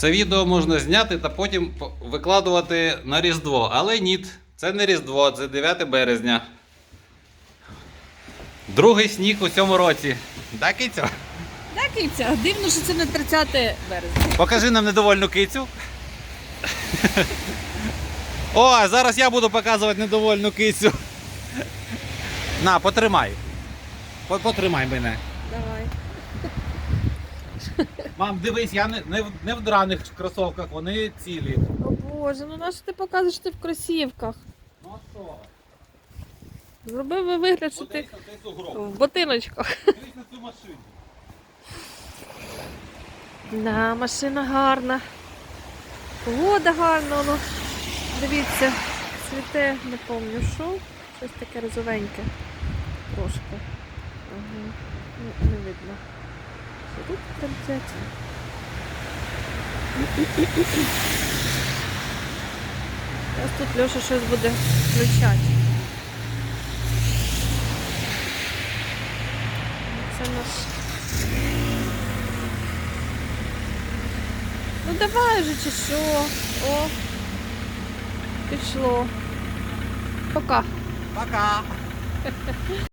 Це відео можна зняти та потім викладувати на Різдво. Але ні, це не Різдво, це 9 березня. Другий сніг у цьому році. Так, Кицю? Так, Киця, дивно, що це не 30 березня. Покажи нам недовольну кицю. О, а зараз я буду показувати недовольну кицю. На, потримай. Потримай мене. Давай. Мам, дивись, я не, не, в, не в драних кросовках, вони цілі. О Боже, ну нащо ти показуєш що ти в кросівках? Ну а що? Зробив ви вигляд, що ти Подивись на цей сугроб. в ботиночках. Дивись на цю машину. Да, машина гарна. Погода гарна, ну. Дивіться, цвіте, не пам'ятаю що. Щось таке розовеньке. Трошки. Ага. Ну, не видно. Тут терцять? Зараз тут Льоша щось буде включати. Це наш. Ну давай же чи що? О. Пішло. Пока. Пока.